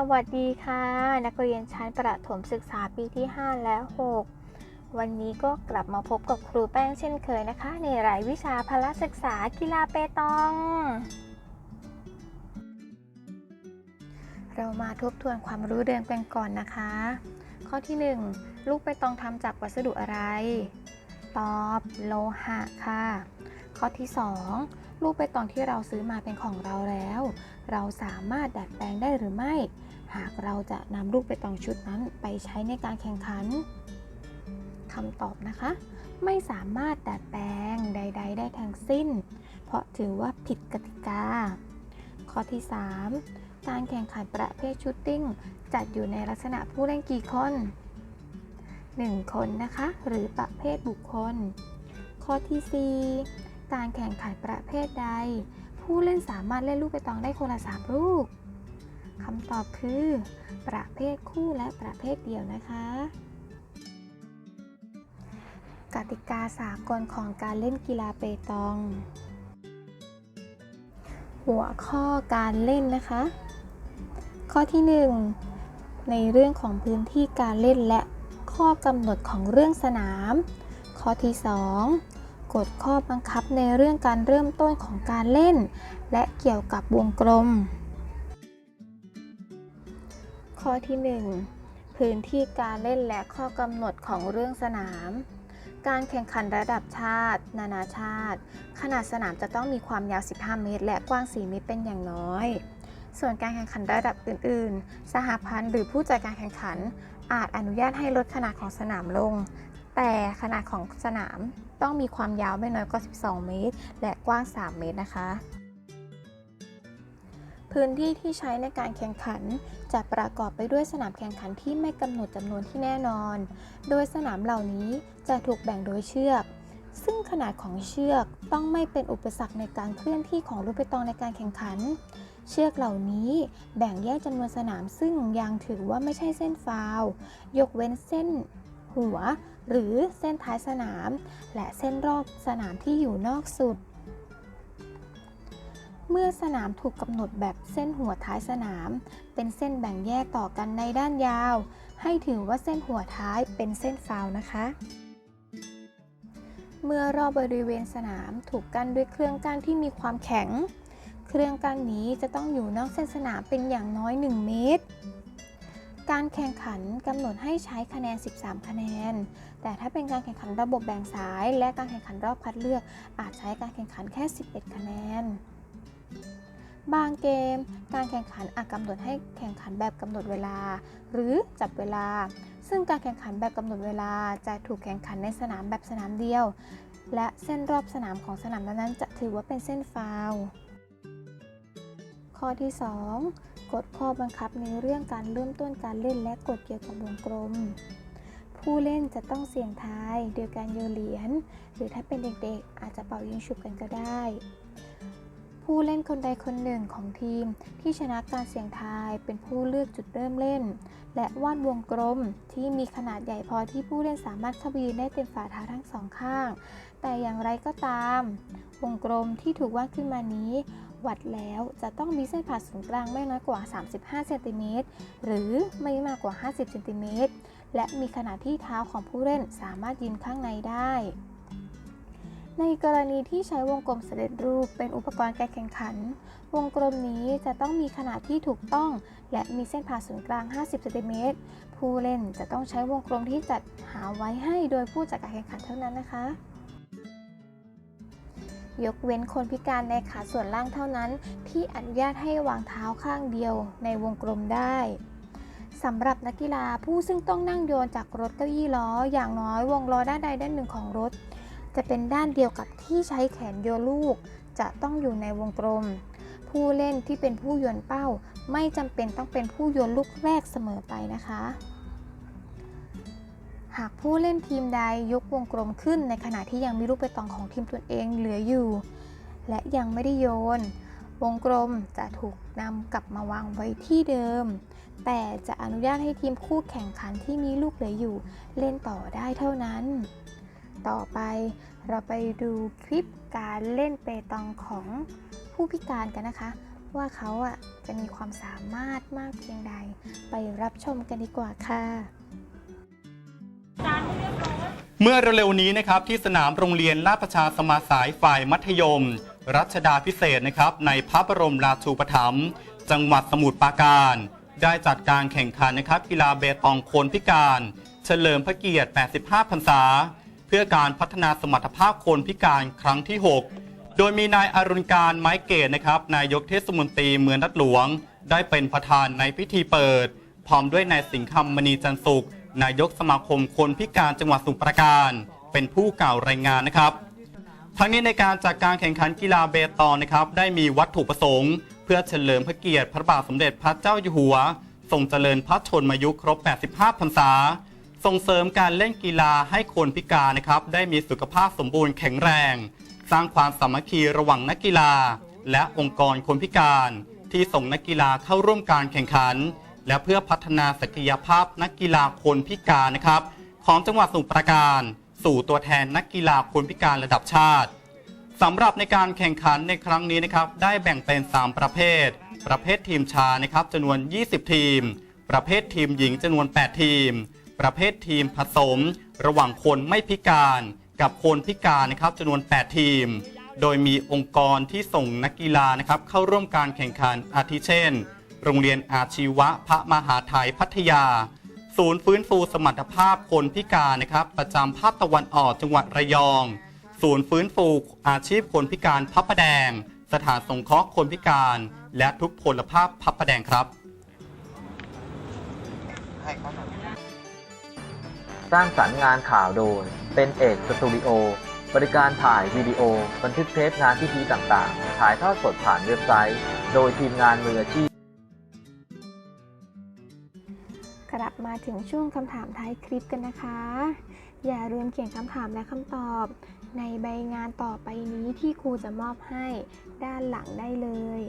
สวัสดีค่ะ นักเรียนชั้นประถมศึกษาปีที่ 5 และ 6 วันนี้ก็กลับมาพบกับครูแป้งเช่นเคยนะคะ ในรายวิชาพละศึกษากีฬาเปตอง เรามาทบทวนความรู้เดิมกันก่อนนะคะ ข้อที่ 1 ลูกเปตองทำจากวัสดุอะไร ตอบโลหะค่ะ ข้อที่ 2 ลูกเปตองที่เราซื้อมาเป็นของเราแล้วเราสามารถดัดแปลงได้หรือไม่ หากเราจะนำลูกเปตองชุดนั้นไปใช้ในการแข่งขันคำตอบนะคะ ไม่สามารถดัดแปลงใด ๆ ได้ทั้งสิ้น เพราะถือว่าผิดกติกา ข้อที่ 3 การแข่งขันประเภทชูตติ้ง จัดอยู่ในลักษณะผู้เล่นกี่คน 1 คนนะคะ หรือประเภทบุคคล ข้อที่ 4 การแข่งขันประเภทใด ผู้เล่นสามารถเล่นลูกเปตองได้คนละสามลูก คำตอบคือ ประเภทคู่และประเภทเดี่ยวนะคะ กติกาสากลของการเล่นกีฬาเปตอง หัวข้อการเล่นนะคะ ข้อที่ 1 ในเรื่องของพื้นที่การเล่นและข้อกำหนดของเรื่องสนาม ข้อที่ 2กฎข้อบังคับในเรื่องการเริ่มต้นของการเล่น และเกี่ยวกับวงกลม ข้อที่ 1 พื้นที่การเล่นและข้อกำหนดของเรื่องสนาม การแข่งขันระดับชาติ นานาชาติ ขนาดสนามจะต้องมีความยาว 15 เมตร และกว้าง 4 เมตรเป็นอย่างน้อย ส่วนการแข่งขันระดับอื่น ๆ สหพันธ์หรือผู้จัดการแข่งขัน อาจอนุญาตให้ลดขนาดของสนามลง แต่ขนาดของสนามต้องมีความยาวไม่น้อยกว่า 12 เมตร และกว้าง 3 เมตรนะคะ พื้นที่ที่ใช้ในการแข่งขัน จะประกอบไปด้วยสนามแข่งขันที่ไม่กำหนดจำนวนที่แน่นอน โดยสนามเหล่านี้จะถูกแบ่งโดยเชือก ซึ่งขนาดของเชือกต้องไม่เป็นอุปสรรคในการเคลื่อนที่ของลูกเปตองในการแข่งขัน เชือกเหล่านี้แบ่งแยกจำนวนสนามซึ่งยังถือว่าไม่ใช่เส้นฟาว ยกเว้นเส้นหัว หรือเส้นท้ายสนาม และเส้นรอบสนามที่อยู่นอกสุด เมื่อสนามถูกกำหนดแบบเส้นหัวท้ายสนาม เป็นเส้นแบ่งแยกต่อกันในด้านยาว ให้ถือว่าเส้นหัวท้ายเป็นเส้นฟาวนะคะ เมื่อรอบบริเวณสนามถูกกั้นด้วยเครื่องกั้นที่มีความแข็ง เครื่องกั้นนี้จะต้องอยู่นอกเส้นสนามเป็นอย่างน้อย 1 เมตร การแข่งขันกำหนดให้ใช้คะแนน 13 คะแนน แต่ถ้าเป็นการแข่งขันระบบแบ่งสาย และการแข่งขันรอบคัดเลือก อาจใช้การแข่งขันแค่ 11 คะแนน บางเกมการแข่งขันอาจกำหนดให้แข่งขันแบบกำหนดเวลา หรือจับเวลา ซึ่งการแข่งขันแบบกำหนดเวลาจะถูกแข่งขันในสนามแบบสนามเดียว และเส้นรอบสนามของสนามนั้นๆจะถือว่าเป็นเส้นฟาวข้อที่ 2 กฎข้อบังคับในเรื่องการเริ่มต้นการเล่นและกฎเกี่ยวกับวงกลม ผู้เล่นจะต้องเสี่ยงทายโดยการโยนเหรียญหรือถ้าเป็นเด็กๆ อาจจะเป่ายิงฉุบกันก็ได้ ผู้เล่นคนใดคนหนึ่งของทีมที่ชนะการเสี่ยงทายเป็นผู้เลือกจุดเริ่มเล่น และวาดวงกลมที่มีขนาดใหญ่พอที่ผู้เล่นสามารถเข้าไปยืนได้เต็มฝ่าเท้าทั้งสองข้าง แต่อย่างไรก็ตาม วงกลมที่ถูกวาดขึ้นมานี้ วัดแล้วจะต้องมีเส้นผ่าศูนย์กลางไม่น้อยกว่า 35เซนติเมตรหรือไม่มากกว่า 50เซนติเมตรและมีขนาดที่เท้าของผู้เล่นสามารถยืนข้างในได้ ในกรณีที่ใช้วงกลมสำเร็จรูปเป็นอุปกรณ์การแข่งขัน วงกลมนี้จะต้องมีขนาดที่ถูกต้อง และมีเส้นผ่าศูนย์กลาง 50เซนติเมตรผู้เล่นจะต้องใช้วงกลมที่จัดหาไว้ให้โดยผู้จัดการแข่งขันเท่านั้นนะคะ ยกเว้นคนพิการในขาส่วนล่างเท่านั้น ที่อนุญาตให้วางเท้าข้างเดียวในวงกลมได้สำหรับนักกีฬาผู้ซึ่งต้องนั่งโยนจากรถเก้าอี้ล้อ อย่างน้อยวงล้อด้านใดด้านหนึ่งของรถ จะเป็นด้านเดียวกับที่ใช้แขนโยลูก จะต้องอยู่ในวงกลม ผู้เล่นที่เป็นผู้โยนเป้า ไม่จำเป็นต้องเป็นผู้โยนลูกแรกเสมอไปนะคะ หากผู้เล่นทีมใดยกวงกลมขึ้นในขณะที่ยังมีลูกเปตองของทีมตนเองเหลืออยู่ และยังไม่ได้โยน วงกลมจะถูกนำกลับมาวางไว้ที่เดิม แต่จะอนุญาตให้ทีมคู่แข่งขันที่มีลูกเหลืออยู่ เล่นต่อได้เท่านั้น ต่อไป เราไปดูคลิปการเล่นเปตองของผู้พิการกันนะคะ ว่าเขาอะจะมีความสามารถมากเพียงใด ไปรับชมกันดีกว่าค่ะเมื่อเร็วๆนี้นะครับที่สนามโรงเรียนลาดประชาสมาสายฝ่ายมัธยม รัชดาพิเศษนะครับ ในพระบรมราชูปถัมภ์จังหวัดสมุทรปราการ ได้จัดการแข่งขันนะครับกีฬาเบตองคนพิการ เฉลิมพระเกียรติ 85 พรรษา เพื่อการพัฒนาสมรรถภาพคนพิการครั้งที่ 6 โดยมีนายอรุณการไม้เกตนะครับนายกเทศมนตรีเมืองนัดหลวง ได้เป็นประธานในพิธีเปิด พร้อมด้วยนายสิงห์คำมณีจันทร์สุข นายกสมาคมคนพิการจังหวัดสุพรปราการเป็นผู้กล่าวรายงานนะครับทั้งนี้ในการจัดการแข่งขันกีฬาเบตองนะครับได้มีวัตถุประสงค์ เพื่อเฉลิมพระเกียรติพระบาทสมเด็จพระเจ้าอยู่หัวทรงเจริญพระชนมายุครบ 85 พรรษา ส่งเสริมการเล่นกีฬาให้คนพิการนะครับ ได้มีสุขภาพสมบูรณ์แข็งแรง สร้างความสามัคคีระหว่างนักกีฬา และองค์กรคนพิการ ที่ส่งนักกีฬาเข้าร่วมการแข่งขัน และเพื่อพัฒนาศักยภาพนักกีฬาคนพิการนะครับ ของจังหวัดสมุพรปราการ สู่ตัวแทนนักกีฬาคนพิการระดับชาติสำหรับในการแข่งขันในครั้งนี้นะครับ ได้แบ่งเป็น 3 ประเภท ประเภททีมชายนะครับจำนวน 20 ทีม ประเภททีมหญิงจำนวน 8 ทีม ประเภททีมผสม ระหว่างคนไม่พิการกับคนพิการนะครับจำนวน 8 ทีม โดยมีองค์กรที่ส่งนักกีฬานะครับเข้าร่วมการแข่งขันอาทิเช่น โรงเรียนอาชีวะพระมหาไทยพัทยา ศูนย์ฟื้นฟูสมรรถภาพคนพิการนะครับประจำภาคตะวันออกจังหวัดระยอง ศูนย์ฟื้นฟูอาชีพคนพิการพับประแดง สถานสงเคราะห์คนพิการ และทุกพลภาพพับประแดงครับ สร้างสรรค์งานข่าวโดย เป็นเอกสตูดิโอ บริการถ่ายวิดีโอ บันทึกเทปงานพิธีต่างๆ ถ่ายทอดสดผ่านเว็บไซต์ โดยทีมงานมืออาชีพ กลับมาถึงช่วงคำถามท้ายคลิปกันนะคะ อย่าลืมเขียนคำถามและคำตอบ ในใบงานต่อไปนี้ที่ครูจะมอบให้ด้านหลังได้เลย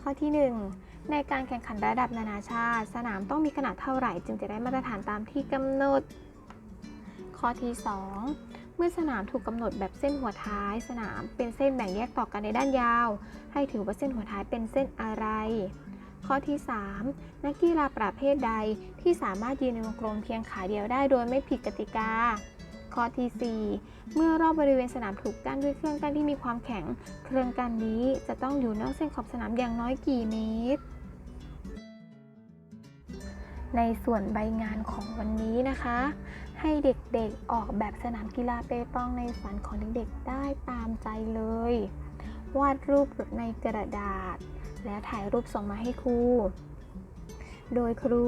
ข้อที่ 1ในการแข่งขันระดับนานาชาติ สนามต้องมีขนาดเท่าไหร่ จึงจะได้มาตรฐานตามที่กำหนด ข้อที่ 2 เมื่อสนามถูกกำหนดแบบเส้นหัวท้าย สนามเป็นเส้นแบ่งแยกต่อกันในด้านยาว ให้ถือว่าเส้นหัวท้ายเป็นเส้นอะไร ข้อที่ 3 นักกีฬาประเภทใดที่สามารถยืนในวงกลมเพียงขาเดียวได้โดยไม่ผิดกติกา ข้อทีสี่4 เมื่อรอบบริเวณสนามถูกกั้นด้วยเครื่องกั้นที่มีความแข็ง เครื่องกั้นนี้จะต้องอยู่นอกเส้นขอบสนามอย่างน้อยกี่เมตรในส่วนใบงานของวันนี้นะคะ ให้เด็กๆออกแบบสนามกีฬาเปตองในฝันของเด็กๆได้ตามใจเลย วาดรูปในกระดาษ แล้วถ่ายรูปส่งมาให้ครู โดยครู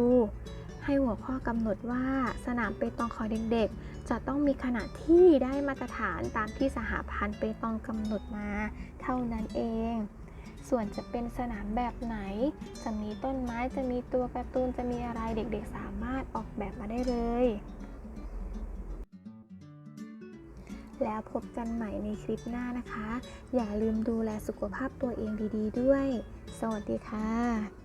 ให้หัวข้อกำหนดว่าสนามเปตองของเด็กๆ จะต้องมีขนาดที่ได้มาตรฐานตามที่สหพันธ์เปตองกำหนดมาเท่านั้นเอง ส่วนจะเป็นสนามแบบไหน จะมีต้นไม้จะมีตัวการ์ตูนจะมีอะไรเด็กๆ สามารถออกแบบมาได้เลย แล้วพบกันใหม่ในคลิปหน้านะคะ อย่าลืมดูแลสุขภาพตัวเองดี ๆ ด้วย สวัสดีค่ะ